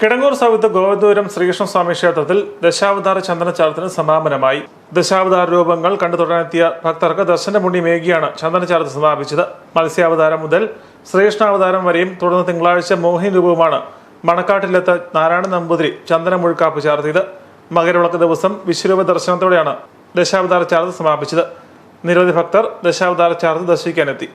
Kidangoor south Govindapuram Sreekrishnaswamy ക്ഷേത്രത്തിൽ ദശാവതാര ചന്ദനച്ചാരത്തിന് സമാപനമായി. ദശാവതാര രൂപങ്ങൾ കണ്ടു തുടരാനെത്തിയ ഭക്തർക്ക് ദർശന പുണ്യമേകിയാണ് ചന്ദനച്ചാരത്ത് സമാപിച്ചത്. മത്സ്യാവതാരം മുതൽ ശ്രീകൃഷ്ണാവതാരം വരെയും തുടർന്ന് തിങ്കളാഴ്ച മോഹിനി രൂപവുമാണ് മണക്കാട്ടിലെത്ത നാരായണ നമ്പൂതിരി ചന്ദനമുഴുക്കാപ്പ് ചാർത്തിയത്. മകരവിളക്ക് ദിവസം വിശ്വരൂപ ദർശനത്തോടെയാണ് ദശാവതാര ചാർത്ത് സമാപിച്ചത്. നിരവധി ഭക്തർ ദശാവതാര ചാർത്ത് ദർശിക്കാനെത്തി.